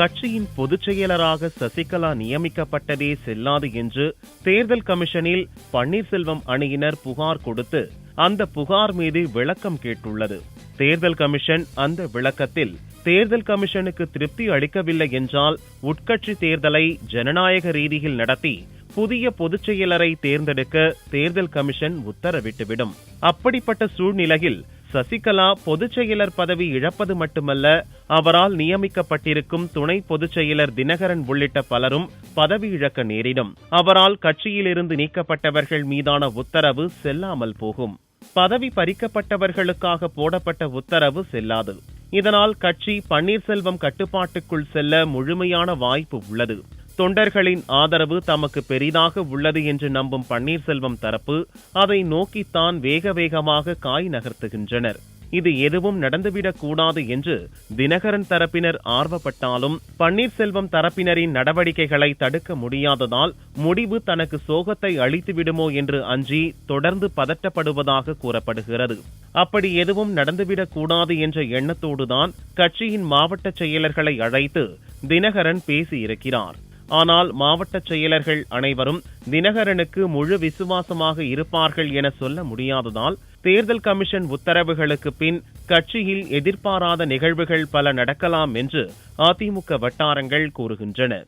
கட்சியின் பொதுச் செயலராக சசிகலா நியமிக்கப்பட்டதே செல்லாது என்று தேர்தல் கமிஷனில் பன்னீர்செல்வம் அணியினர் புகார் கொடுத்து அந்த புகார் மீது விளக்கம் கேட்டுள்ளது. தேர்தல் கமிஷன் அந்த விளக்கத்தில் தேர்தல் கமிஷனுக்கு திருப்தி அளிக்கவில்லை என்றால் உட்கட்சி தேர்தலை ஜனநாயக ரீதியில் நடத்தி புதிய பொதுச் செயலரை தேர்ந்தெடுக்க தேர்தல் கமிஷன் உத்தரவிட்டுவிடும். அப்படிப்பட்ட சூழ்நிலையில் சசிகலா பொதுச் செயலர் பதவி இழப்பது மட்டுமல்ல அவரால் நியமிக்கப்பட்டிருக்கும் துணை பொதுச் செயலர் தினகரன் உள்ளிட்ட பலரும் பதவி இழக்க நேரிடும். அவரால் கட்சியிலிருந்து நீக்கப்பட்டவர்கள் மீதான உத்தரவு செல்லாமல் போகும். பதவி பறிக்கப்பட்டவர்களுக்காக போடப்பட்ட உத்தரவு செல்லாது. இதனால் கட்சி பன்னீர்செல்வம் கட்டுப்பாட்டுக்குள் செல்ல முழுமையான வாய்ப்பு உள்ளது. தொண்டர்களின் ஆதரவு தமக்கு பெரிதாக உள்ளது என்று நம்பும் பன்னீர்செல்வம் தரப்பு அதை நோக்கித்தான் வேக வேகமாக காய் நகர்த்துகின்றனர். இது எதுவும் நடந்துவிடக் கூடாது என்று தினகரன் தரப்பினர் ஆர்வப்பட்டாலும் பன்னீர்செல்வம் தரப்பினரின் நடவடிக்கைகளை தடுக்க முடியாததால் முடிவு தனக்கு சோகத்தை அளித்துவிடுமோ என்று அஞ்சி தொடர்ந்து பதட்டப்படுவதாக கூறப்படுகிறது. அப்படி எதுவும் நடந்துவிடக் கூடாது என்ற எண்ணத்தோடுதான் கட்சியின் மாவட்ட செயலர்களை அழைத்து தினகரன் பேசியிருக்கிறார். ஆனால் மாவட்ட செயலர்கள் அனைவரும் தினகரனுக்கு முழு விசுவாசமாக இருப்பார்கள் என சொல்ல முடியாததால் தேர்தல் கமிஷன் உத்தரவுகளுக்கு பின் கட்சியில் எதிர்பாராத நிகழ்வுகள் பல நடக்கலாம் என்று அதிமுக வட்டாரங்கள் கூறுகின்றன.